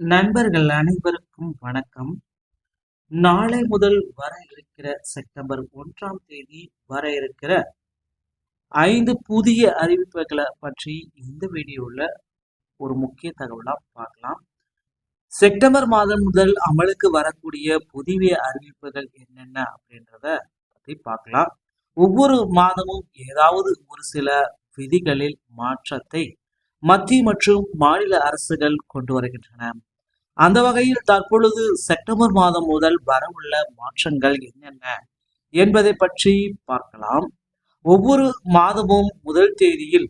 நண்பர்கள் அனைவருக்கும் வணக்கம். நாளை முதல் வர இருக்கிற செப்டம்பர் ஒன்றாம் தேதி வர இருக்கிற ஐந்து புதிய அறிவிப்புகளை பற்றி இந்த வீடியோவில் ஒரு முக்கிய தகவலாக பார்க்கலாம். செப்டம்பர் மாதம் முதல் அமலுக்கு வரக்கூடிய புதிய அறிவிப்புகள் என்னென்ன அப்படின்றத பற்றி பார்க்கலாம். ஒவ்வொரு மாதமும் ஏதாவது ஒரு சில விதிகளில் மாற்றத்தை மத்திய மற்றும் மாநில அரசுகள் கொண்டு வருகின்றன. அந்த வகையில் தற்பொழுது செப்டம்பர் மாதம் முதல் வரவுள்ள மாற்றங்கள் என்னென்ன என்பதை பற்றி பார்க்கலாம். ஒவ்வொரு மாதமும் முதல் தேதியில்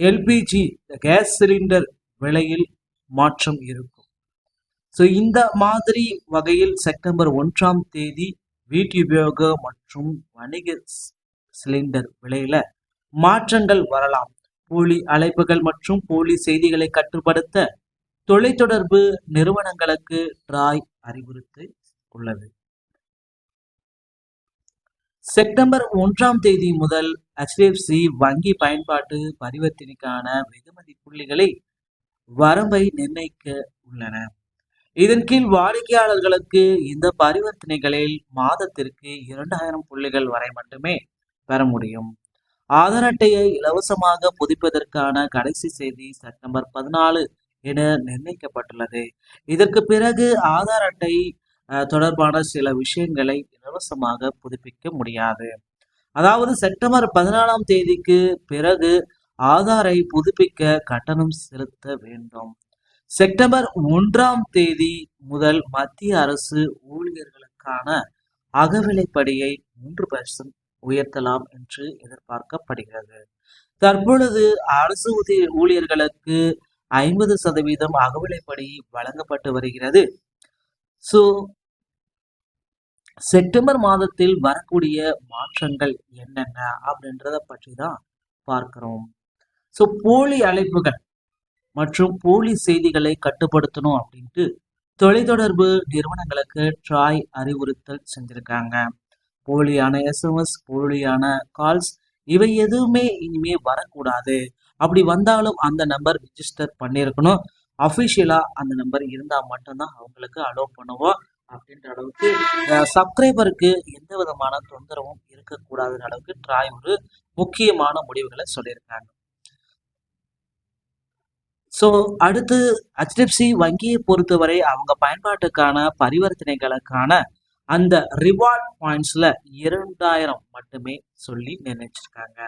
எல்பிஜி கேஸ் சிலிண்டர் விலையில் மாற்றம் இருக்கும். ஸோ இந்த மாதிரி வகையில் செப்டம்பர் ஒன்றாம் தேதி வீட்டுபயோக மற்றும் வணிக சிலிண்டர் விலையில மாற்றங்கள் வரலாம். போலி அழைப்புகள் மற்றும் போலி செய்திகளை கட்டுப்படுத்த தொலைத்தொடர்பு நிறுவனங்களுக்கு ட்ராய் அறிவுறுத்தி உள்ளது. செப்டம்பர் ஒன்றாம் தேதி முதல் ஹெச்டிஎஃப்சி வங்கி பயன்பாட்டு பரிவர்த்தனைக்கான வெகுமதி புள்ளிகளை வரம்பை நிர்ணயிக்க உள்ளன. இதன் கீழ் வாடிக்கையாளர்களுக்கு இந்த பரிவர்த்தனைகளில் மாதத்திற்கு 2000 புள்ளிகள் வரை மட்டுமே பெற முடியும். ஆதார் அட்டையை இலவசமாக புதுப்பதற்கான கடைசி செய்தி செப்டம்பர் 14 என நிர்ணயிக்கப்பட்டுள்ளது. இதற்கு பிறகு ஆதார் அட்டை தொடர்பான சில விஷயங்களை இலவசமாக புதுப்பிக்க முடியாது. அதாவது செப்டம்பர் 14ஆம் தேதிக்கு பிறகு ஆதாரை புதுப்பிக்க கட்டணம் செலுத்த வேண்டும். செப்டம்பர் ஒன்றாம் தேதி முதல் மத்திய அரசு ஊழியர்களுக்கான அகவிலைப்படியை மூன்று பர்சன்ட் உயர்த்தலாம் என்று எதிர்பார்க்கப்படுகிறது. தற்பொழுது அரசு ஊழியர்களுக்கு ஐம்பது சதவீதம் அகவிலைப்படி வழங்கப்பட்டு வருகிறது. ஸோ செப்டம்பர் மாதத்தில் வரக்கூடிய மாற்றங்கள் என்னென்ன அப்படின்றத பற்றி தான் பார்க்கிறோம். ஸோ போலி அழைப்புகள் மற்றும் போலி செய்திகளை கட்டுப்படுத்தணும் அப்படின்ட்டு தொலைத்தொடர்பு நிறுவனங்களுக்கு ட்ராய் அறிவுறுத்தல் செஞ்சிருக்காங்க. போலியான எஸ்எம்எஸ், போலியான கால்ஸ் இவை எதுவுமே இனிமே வரக்கூடாது. அப்படி வந்தாலும் அந்த நம்பர் ரிஜிஸ்டர் பண்ணியிருக்கணும். அஃபிஷியலா அந்த நம்பர் இருந்தா மட்டும்தான் அவங்களுக்கு அலோவ் பண்ணுவோம். அப்படின்ற அளவுக்கு சப்ஸ்கிரைபருக்கு எந்த விதமான தொந்தரவும் இருக்கக்கூடாதுன்ற அளவுக்கு ட்ராய் ஒரு முக்கியமான முடிவுகளை சொல்லியிருக்காங்க. ஸோ அடுத்து ஹெச்டிஎஃப்சி வங்கியை பொறுத்தவரை அவங்க பயன்பாட்டுக்கான பரிவர்த்தனைகளுக்கான அந்த ரிவார்ட் பாயிண்ட்ஸ்ல 2000 மட்டுமே சொல்லி நிர்ணயிச்சிருக்காங்க.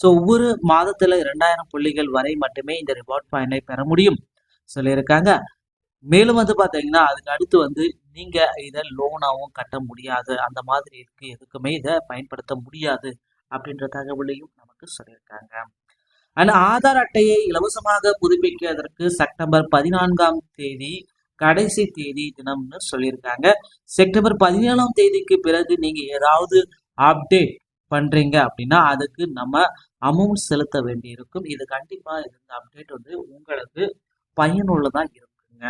ஸோ ஒவ்வொரு மாதத்துல 2000 புள்ளிகள் வரை மட்டுமே இந்த ரிவார்ட் பாயிண்டை பெற முடியும் சொல்லியிருக்காங்க. மேலும் வந்து பார்த்தீங்கன்னா, அதுக்கு அடுத்து வந்து நீங்க இதை லோனாகவும் கட்ட முடியாது. அந்த மாதிரி இருக்கு. எதுக்குமே இதை பயன்படுத்த முடியாது அப்படின்ற தகவலையும் நமக்கு சொல்லியிருக்காங்க. அண்ட் ஆதார் அட்டையை இலவசமாக புதுப்பிக்கிறதற்கு செப்டம்பர் 14ஆம் தேதி கடைசி தேதி தினம்னு சொல்லியிருக்காங்க. செப்டம்பர் 17ஆம் தேதிக்கு பிறகு நீங்க ஏதாவது அப்டேட் பண்றீங்க அப்படின்னா, அதுக்கு நம்ம அமௌண்ட் செலுத்த வேண்டியிருக்கும். இது கண்டிப்பா இந்த அப்டேட் வந்து உங்களுக்கு பயனுள்ளதா இருக்குங்க.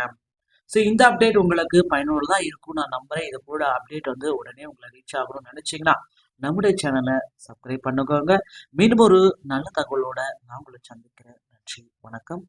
ஸோ இந்த அப்டேட் உங்களுக்கு பயனுள்ளதா இருக்கும்னு நான் நம்புறேன். இது கூட அப்டேட் வந்து உடனே உங்களை ரீச் ஆகணும்னு நினைச்சீங்கன்னா, நம்முடைய சேனலை சப்ஸ்கிரைப் பண்ணிக்கோங்க. மீண்டும் ஒரு நல்ல தகவலோட நான் உங்களை சந்திக்கிறேன். நன்றி. வணக்கம்.